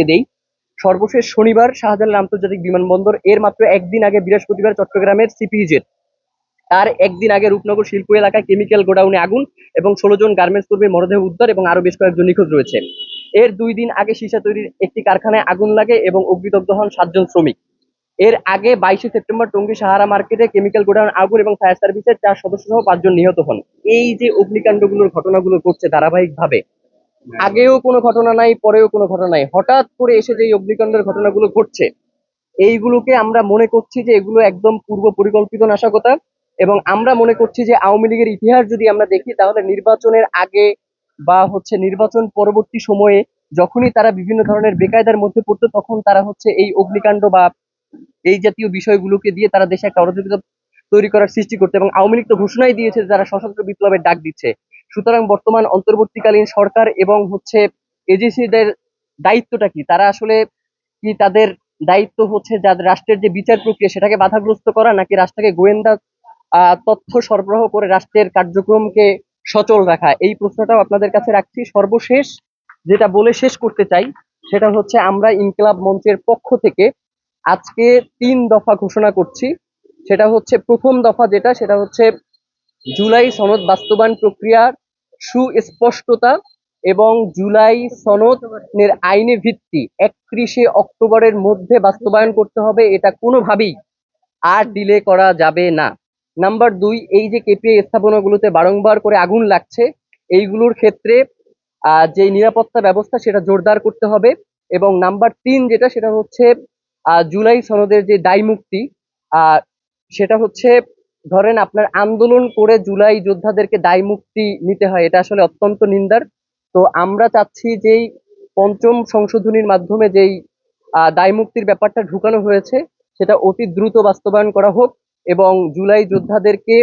আপনাদেরকে দেই। সর্বশেষ শনিবার শাহজালাল আন্তর্জাতিক বিমানবন্দর, এর মাত্র একদিন আগে বৃহস্পতিবার চট্টগ্রামের সিপিজেড তার একদিন আগে রূপনগর শিল্প এলাকায় কেমিক্যাল গোডাউনে আগুন এবং ষোলো জন গার্মেন্টস কর্মীর মরদেহ উদ্ধার এবং আরও বেশ কয়েকজন নিখোঁজ রয়েছে। এর দুই দিন আগে সীসা তৈরির একটি কারখানায় আগুন লাগে এবং অগ্নিদগ্ধ হন সাতজন শ্রমিক। এর আগে বাইশে সেপ্টেম্বর টঙ্গী সাহারা মার্কেটে কেমিক্যাল গোডাউন, আগুন এবং ফায়ার সার্ভিসের চার সদস্য সহ পাঁচজন নিহত হন। এই যে অগ্নিকাণ্ডগুলোর ঘটনাগুলো ঘটছে ধারাবাহিকভাবে আগেও কোনো ঘটনা নাই, পরেও কোনো ঘটনা নাই। হঠাৎ করে এসে যে অগ্নিকাণ্ডের ঘটনাগুলো ঘটছে, এইগুলোকে আমরা মনে করছি যে এগুলো একদম পূর্ব পরিকল্পিত নাশকতা এবং আমরা মনে করছি যে আওয়ামী লীগের ইতিহাস যদি আমরা দেখি, তাহলে নির্বাচনের আগে বা হচ্ছে নির্বাচন পরবর্তী সময়ে যখনই তারা বিভিন্ন ধরনের বেকায়দার মধ্যে পড়তো, তখন তারা হচ্ছে এই অগ্নিকাণ্ড বা এই জাতীয় বিষয়গুলোকে দিয়ে তারা দেশে একটা অরাজকতা তৈরি করার সৃষ্টি করতে এবং আওয়ামী লীগ তো ঘোষণাই দিয়েছে যে তারা সশস্ত্র বিপ্লবের ডাক দিচ্ছে। সুতরাং বর্তমান অন্তর্বর্তীকালীন সরকার এবং হচ্ছে এজেন্সিদের দায়িত্বটা কি? তারা আসলে কি তাদের দায়িত্ব হচ্ছে যাদের রাষ্ট্রের যে বিচার প্রক্রিয়া, সেটাকে বাধাগ্রস্ত করা নাকি রাষ্ট্রকে গোয়েন্দা তথ্য সরবরাহ করে রাষ্ট্রের কার্যক্রমকে সচল রাখা? এই প্রশ্নটাও আপনাদের কাছে রাখছি। সর্বশেষ যেটা বলে শেষ করতে চাই, সেটা হচ্ছে আমরা ইনকলাব মঞ্চের পক্ষ থেকে আজকে তিন দফা ঘোষণা করছি। সেটা হচ্ছে প্রথম দফা যেটা, সেটা হচ্ছে জুলাই সনদ বাস্তবায়ন প্রক্রিয়ার সুস্পষ্টতা এবং জুলাই সনদের আইনি ভিত্তি একত্রিশে অক্টোবরের মধ্যে বাস্তবায়ন করতে হবে এটা কোনোভাবেই আর ডিলে করা যাবে না। নাম্বার দুই এই যে কেপিআই স্থাপনাগুলোতে বারংবার করে আগুন লাগছে এইগুলোর ক্ষেত্রে যে নিরাপত্তা ব্যবস্থা সেটা জোরদার করতে হবে এবং নাম্বার তিন যেটা সেটা হচ্ছে জুলাই সনদের যে দায় মুক্তি আহ, সেটা হচ্ছে ধরেন আপনার আন্দোলন করে জুলাই যোদ্ধাদেরকে দায় মুক্তি নিতে হয়, এটা আসলে অত্যন্ত নিন্দার। তো আমরা চাচ্ছি যেই পঞ্চম সংশোধনীর মাধ্যমে যেই দায় মুক্তির ব্যাপারটা ঢুকানো হয়েছে, সেটা অতি দ্রুত বাস্তবায়ন করা হোক এবং জুলাই যোদ্ধাদেরকে,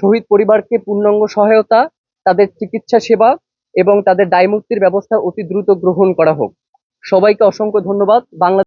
শহীদ পরিবারকে পূর্ণাঙ্গ সহায়তা, তাদের চিকিৎসা সেবা এবং তাদের দায় মুক্তির ব্যবস্থা অতি দ্রুত গ্রহণ করা হোক। সবাইকে অসংখ্য ধন্যবাদ। বাংলা